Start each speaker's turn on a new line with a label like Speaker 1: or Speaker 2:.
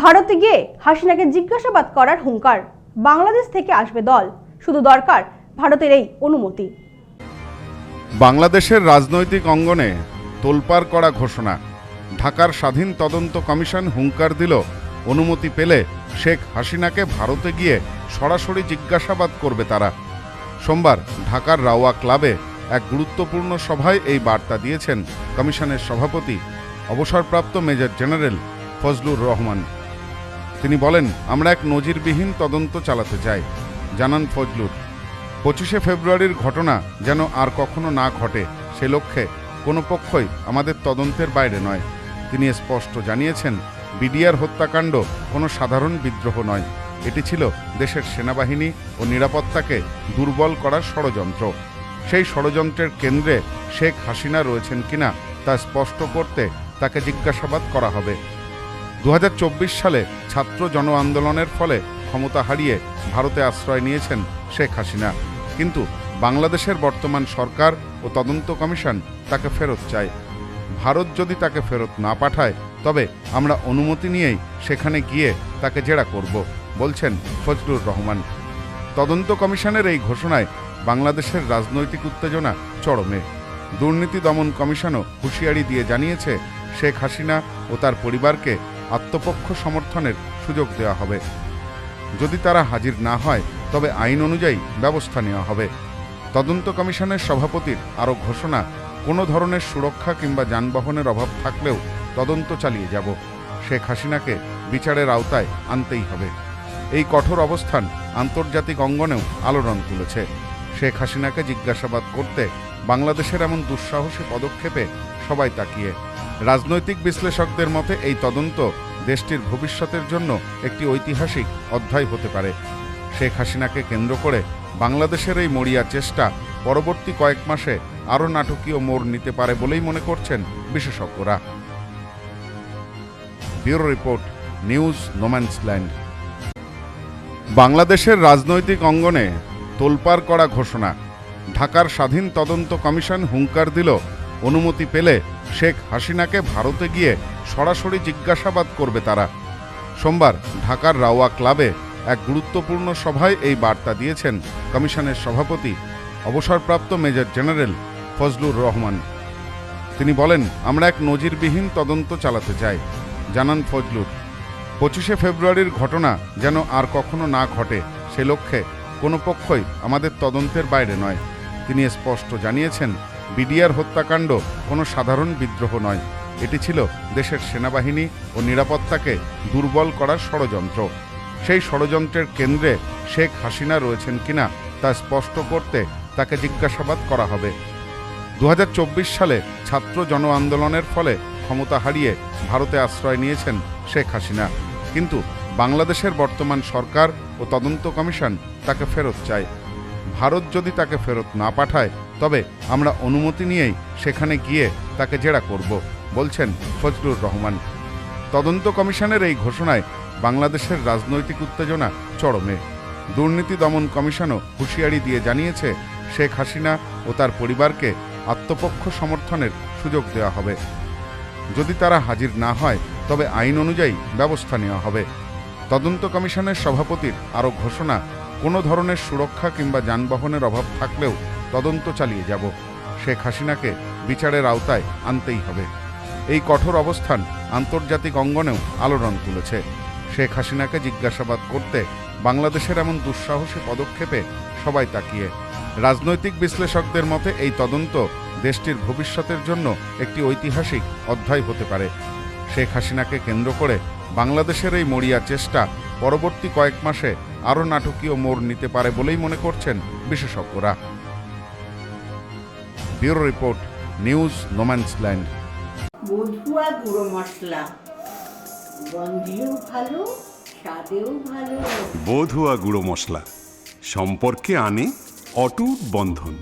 Speaker 1: ভারতে গিয়ে হাসিনাকে জিজ্ঞাসাবাদ করার হুঙ্কার। বাংলাদেশ থেকে আসবে দল। শুধু দরকার ভারতের এই অনুমতি।
Speaker 2: বাংলাদেশের রাজনৈতিক অঙ্গনে তোলপাড় করা ঘোষণা। ঢাকার স্বাধীন তদন্ত কমিশন হুঙ্কার দিল। অনুমতি পেলে শেখ হাসিনাকে ভারতে গিয়ে সরাসরি জিজ্ঞাসাবাদ করবে তারা। সোমবার ঢাকার রাওয়া ক্লাবে এক গুরুত্বপূর্ণ সভায় এই বার্তা দিয়েছেন কমিশনের সভাপতি, অবসরপ্রাপ্ত মেজর জেনারেল ফজলুর রহমান। তিনি বলেন, আমরা এক নজিরবিহীন তদন্ত চালাতে চাই। জানান ফজলুর। পঁচিশে ফেব্রুয়ারির ঘটনা যেন আর কখনো না ঘটে, সে লক্ষ্যে কোনো পক্ষই আমাদের তদন্তের বাইরে নয়। তিনি স্পষ্ট জানিয়েছেন, বিডিআর হত্যাকাণ্ড কোনো সাধারণ বিদ্রোহ নয়। এটি ছিল দেশের সেনাবাহিনী ও নিরাপত্তাকে দুর্বল করার ষড়যন্ত্র। সেই ষড়যন্ত্রের কেন্দ্রে শেখ হাসিনা রয়েছেন কিনা তা স্পষ্ট করতে তাকে জিজ্ঞাসাবাদ করা হবে। দু হাজার চব্বিশ সালে ছাত্র জন আন্দোলনের ফলে ক্ষমতা হারিয়ে ভারতে আশ্রয় নিয়েছেন শেখ হাসিনা। কিন্তু বাংলাদেশের বর্তমান সরকার ও তদন্ত কমিশন তাকে ফেরত চায়। ভারত যদি তাকে ফেরত না পাঠায়, তবে আমরা অনুমতি নিয়েই সেখানে গিয়ে তাকে জেরা করব, বলছেন ফজলুর রহমান। তদন্ত কমিশনের এই ঘোষণায় বাংলাদেশের রাজনৈতিক উত্তেজনা চরমে। দুর্নীতি দমন কমিশনও হুঁশিয়ারি দিয়ে জানিয়েছে শেখ হাসিনা ও তার পরিবারকে আত্মপক্ষ সমর্থনের সুযোগ দেওয়া হবে। যদি তারা হাজির না হয়, তবে আইন অনুযায়ী ব্যবস্থা নেওয়া হবে। তদন্ত কমিশনের সভাপতির আরও ঘোষণা, কোনো ধরনের সুরক্ষা কিংবা যানবাহনের অভাব থাকলেও তদন্ত চালিয়ে যাব। শেখ হাসিনাকে বিচারের আওতায় আনতেই হবে। এই কঠোর অবস্থান আন্তর্জাতিক অঙ্গনেও আলোড়ন তুলেছে। শেখ হাসিনাকে জিজ্ঞাসাবাদ করতে বাংলাদেশের এমন দুঃসাহসী পদক্ষেপে সবাই তাকিয়ে। রাজনৈতিক বিশ্লেষকদের মতে এই তদন্ত দেশটির ভবিষ্যতের জন্য একটি ঐতিহাসিক অধ্যায় হতে পারে। শেখ হাসিনাকে কেন্দ্র করে বাংলাদেশের এই মরিয়া চেষ্টা পরবর্তী কয়েক মাসে আরও নাটকীয় মোড় নিতে পারে বলেই মনে করছেন বিশেষজ্ঞরা। ব্যুরো রিপোর্ট, নিউজ নোম্যান্সল্যান্ড বাংলাদেশের রাজনৈতিক অঙ্গনে তোলপাড় করা ঘোষণা। ঢাকার স্বাধীন তদন্ত কমিশন হুঙ্কার দিল, অনুমতি পেলে শেখ হাসিনাকে ভারতে গিয়ে সরাসরি জিজ্ঞাসাবাদ করবে তারা। সোমবার ঢাকার রাওয়া ক্লাবে এক গুরুত্বপূর্ণ সভায় এই বার্তা দিয়েছেন কমিশনের সভাপতি, অবসরপ্রাপ্ত মেজর জেনারেল ফজলুর রহমান। তিনি বলেন, আমরা এক নজিরবিহীন তদন্ত চালাতে চাই। জানান ফজলুর। পঁচিশে ফেব্রুয়ারির ঘটনা যেন আর কখনো না ঘটে, সে লক্ষ্যে কোনো পক্ষই আমাদের তদন্তের বাইরে নয়। তিনি স্পষ্ট জানিয়েছেন বিডিআর হত্যাকাণ্ড কোনো সাধারণ বিদ্রোহ নয়। এটি ছিল দেশের সেনাবাহিনী ও নিরাপত্তাকে দুর্বল করার ষড়যন্ত্র। সেই ষড়যন্ত্রের কেন্দ্রে শেখ হাসিনা রয়েছেন কিনা তা স্পষ্ট করতে তাকে জিজ্ঞাসাবাদ করা হবে। দু হাজার চব্বিশ সালে ছাত্র জন আন্দোলনের ফলে ক্ষমতা হারিয়ে ভারতে আশ্রয় নিয়েছেন শেখ হাসিনা। কিন্তু বাংলাদেশের বর্তমান সরকার ও তদন্ত কমিশন তাকে ফেরত চায়। ভারত যদি তাকে ফেরত না পাঠায় তবে আমরা অনুমতি নিয়েই সেখানে গিয়ে তাকে জেরা করব, বলছেন ফজলুর রহমান। তদন্ত কমিশনের এই ঘোষণায় বাংলাদেশের রাজনৈতিক উত্তেজনা চরমে। দুর্নীতি দমন কমিশনও হুঁশিয়ারি দিয়ে জানিয়েছে, শেখ হাসিনা ও তার পরিবারকে আত্মপক্ষ সমর্থনের সুযোগ দেওয়া হবে। যদি তারা হাজির না হয়, তবে আইন অনুযায়ী ব্যবস্থা নেওয়া হবে। তদন্ত কমিশনের সভাপতির আরও ঘোষণা, কোনো ধরনের সুরক্ষা কিংবা যানবাহনের অভাব থাকলেও তদন্ত চালিয়ে যাব। শেখ হাসিনাকে বিচারের আওতায় আনতেই হবে। এই কঠোর অবস্থান আন্তর্জাতিক অঙ্গনেও আলোড়ন তুলেছে। শেখ হাসিনাকে জিজ্ঞাসাবাদ করতে বাংলাদেশের এমন দুঃসাহসী পদক্ষেপে সবাই তাকিয়ে। রাজনৈতিক বিশ্লেষকদের মতে এই তদন্ত দেশটির ভবিষ্যতের জন্য একটি ঐতিহাসিক অধ্যায় হতে পারে। শেখ হাসিনাকে কেন্দ্র করে বাংলাদেশের এই মরিয়া চেষ্টা পরবর্তী কয়েক মাসে আরও নাটকীয় মোড় নিতে পারে বলেই মনে করছেন বিশেষজ্ঞরা। Bureau report news no man's land
Speaker 3: land গুঁড়ো মশলা। গন্ধেও ভালো স্বাদেও ভালো।
Speaker 4: বধুয়া গুঁড়ো মশলা। সম্পর্কে আনে অটুট বন্ধন।